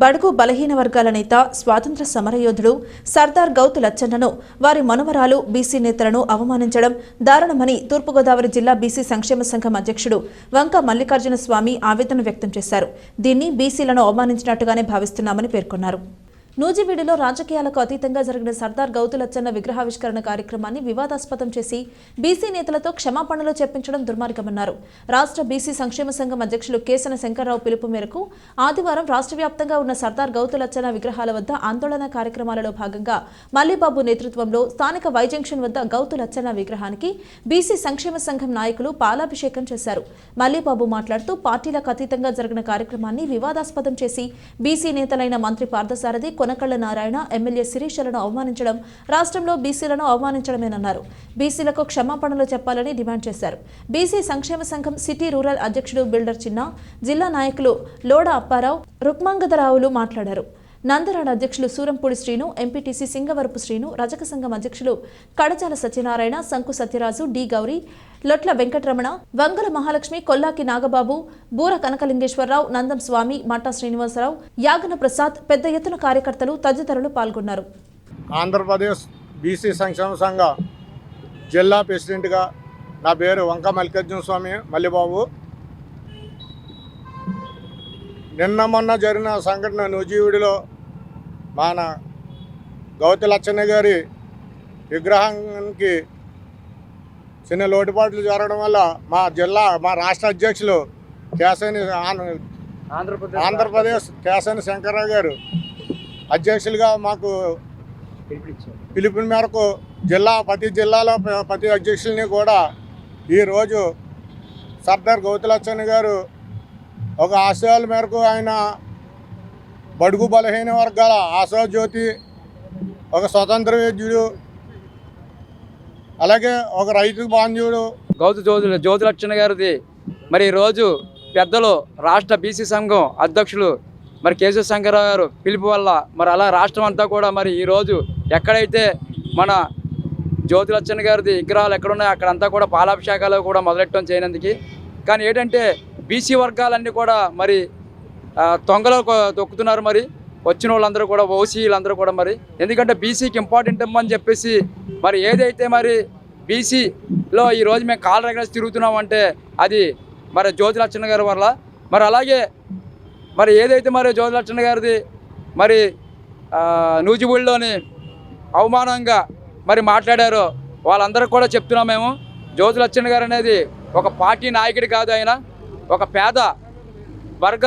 బడుగు బలహీన వర్గాల నేత స్వాతంత్ర సమరయోధుడు సర్దార్ గౌతు లచ్చన్నను వారి మనుమరాలు బీసీ నేతలను అవమానించడం దారుణమని తూర్పుగోదావరి జిల్లా బీసీ సంక్షేమ సంఘం అధ్యక్షుడు వంక మల్లికార్జున స్వామి ఆవేదన వ్యక్తం చేశారు. దీన్ని బీసీలను అవమానించినట్టుగానే భావిస్తున్నామని పేర్కొన్నారు. నూజివీడులో రాజకీయాలకు అతీతంగా జరిగిన సర్దార్ గౌతులచ్చన్న విగ్రహావిష్కరణ కార్యక్రమాన్ని వివాదాస్పదం చేసి బీసీ నేతలతో క్షమాపణలు చెప్పించడం దుర్మార్గమన్నారు. రాష్ట్ర బీసీ సంక్షేమ సంఘం అధ్యక్షులు కేసన శంకర్రావు పిలుపు మేరకు ఆదివారం రాష్ట్ర వ్యాప్తంగా ఉన్న సర్దార్ గౌతులచ్చన్న విగ్రహాల వద్ద ఆందోళన కార్యక్రమాలలో భాగంగా మల్లిబాబు నేతృత్వంలో స్థానిక వై జంక్షన్ వద్ద గౌతులచ్చన్న విగ్రహానికి బీసీ సంక్షేమ సంఘం నాయకులు పాలాభిషేకం చేశారు. మల్లిబాబు మాట్లాడుతూ పార్టీలకు అతీతంగా జరిగిన కార్యక్రమాన్ని వివాదాస్పదం చేసి బీసీ నేతలైన మంత్రి పార్థసారథి కొనకళ్ళ నారాయణ ఎమ్మెల్యే శిరీషలను అవమానించడం రాష్ట్రంలో బీసీలను అవమానించడమేనన్నారు. బీసీలకు క్షమాపణలు చెప్పాలని డిమాండ్ చేశారు. బీసీ సంక్షేమ సంఘం సిటీ రూరల్ అధ్యక్షుడు బిల్డర్ చిన్న జిల్లా నాయకులు లోడ అప్పారావు రుక్మాంగదరావులు మాట్లాడారు. నందరాడ అధ్యక్షులు సూరంపూడి శ్రీను ఎంపీటీసీ సింగవరపు శ్రీను రజక సంఘం అధ్యక్షులు కడచాల సత్యనారాయణ శంకు సత్యరాజు డి గౌరీ లొట్ల వెంకటరమణ వంగల మహాలక్ష్మి కొల్లాకి నాగబాబు బూర కనకలింగేశ్వరరావు నందం స్వామి మాటా శ్రీనివాసరావు యాగన ప్రసాద్ పెద్ద ఎత్తున కార్యకర్తలు తదితరులు పాల్గొన్నారు. ఆంధ్రప్రదేశ్ బీసీ సంక్షేమ సంఘ జిల్లా ప్రెసిడెంట్గా నా పేరు వంక మల్లికార్జున స్వామి మల్లిబాబు. నిన్న మొన్న జరిగిన సంఘటన నూజివీడిలో మన గౌతి లచ్చన్న గారి విగ్రహానికి చిన్న లోటుపాట్లు జరగడం వల్ల మా జిల్లా మా రాష్ట్ర అధ్యక్షులు కేశని ఆంధ్ర- ఆంధ్రప్రదేశ్ ఆంధ్రప్రదేశ్ కేశని శంకర్రావు గారు అధ్యక్షులుగా మాకు. పిలుపుని మేరకు జిల్లా ప్రతి జిల్లాలో ప్రతి అధ్యక్షుల్ని కూడా ఈరోజు సర్దార్ గౌతులచ్చన్న గారు ఒక ఆశయాల మేరకు ఆయన బడుగు బలహీన వర్గాల ఆశాజ్యోతి ఒక స్వతంత్ర వేద్యుడు అలాగే ఒక రైతు బాంధ్యుడు గౌతు జ్యోతి జ్యోతిలక్షణ గారిది. మరి ఈరోజు పెద్దలు రాష్ట్ర బీసీ సంఘం అధ్యక్షులు మరి కేశవ శంకరరావు గారు పిలుపు వల్ల మరి అలా రాష్ట్రం అంతా కూడా మరి ఈరోజు ఎక్కడైతే మన జ్యోతిలక్షణ గారిది విగ్రహాలు ఎక్కడున్నాయో అక్కడంతా కూడా పాలాభిషేకాలు కూడా మొదలెట్టడం చేయనందుకు. కానీ ఏంటంటే బీసీ వర్గాలన్నీ కూడా మరి తొంగలో తొక్కుతున్నారు మరి. వచ్చిన వాళ్ళందరూ కూడా ఓసీలందరూ కూడా మరి. ఎందుకంటే బీసీకి ఇంపార్టెంట్ అని చెప్పేసి మరి ఏదైతే మరి బీసీలో ఈరోజు మేము కాల్ రెగ్యులర్స్ తిరుగుతున్నాం అంటే అది మరి జ్యోతి లక్షణ గారి వల్ల. మరి అలాగే మరి ఏదైతే మరి జ్యోతి లక్షణ గారిది మరి ఆ, అవమానంగా మరి మాట్లాడారో వాళ్ళందరూ కూడా చెప్తున్నాం మేము. జ్యోతి లక్షణ గారు అనేది ఒక పార్టీ నాయకుడు కాదు ఆయన. ఒక పేద వర్గ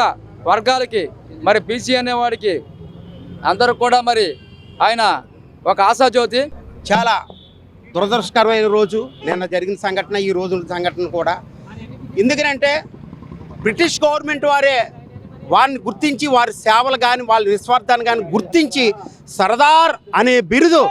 వర్గాలకి మరి బీసీ అనేవాడికి అందరూ కూడా మరి ఆయన ఒక ఆశాజ్యోతి. చాలా దురదృష్టకరమైన రోజు. నిన్న జరిగిన సంఘటన ఈ రోజు సంఘటన కూడా. ఎందుకంటే బ్రిటిష్ గవర్నమెంట్ వారే వారిని గుర్తించి వారి సేవలు కానీ వాళ్ళ నిస్వార్థాన్ని కానీ గుర్తించి సర్దార్ అనే బిరుదు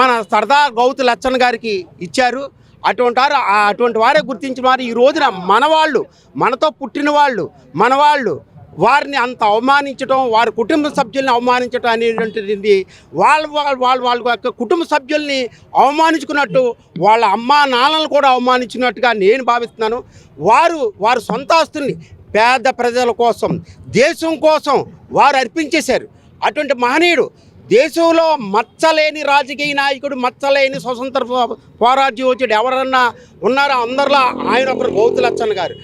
మన సర్దార్ గౌతు లచ్చన్ గారికి ఇచ్చారు. అటువంటి వారు అటువంటి వారే గుర్తించిన వారు ఈ రోజున మనవాళ్ళు మనతో పుట్టిన వాళ్ళు మనవాళ్ళు వారిని అంత అవమానించడం వారి కుటుంబ సభ్యుల్ని అవమానించడం అనేటువంటిది వాళ్ళ వాళ్ళ వాళ్ళ వాళ్ళ యొక్క కుటుంబ సభ్యుల్ని అవమానించుకున్నట్టు వాళ్ళ అమ్మా నాన్నలను కూడా అవమానించినట్టుగా నేను భావిస్తున్నాను. వారు వారి సొంత ఆస్తుల్ని పేద ప్రజల కోసం దేశం కోసం వారు అర్పించేశారు. అటువంటి మహనీయుడు దేశంలో మచ్చలేని రాజకీయ నాయకుడు మచ్చలేని స్వతంత్ర పో- పోరాట ఎవరన్నా ఉన్నారో? అందరిలో ఆయన ఒకరు గౌతులచ్చన్ గారు.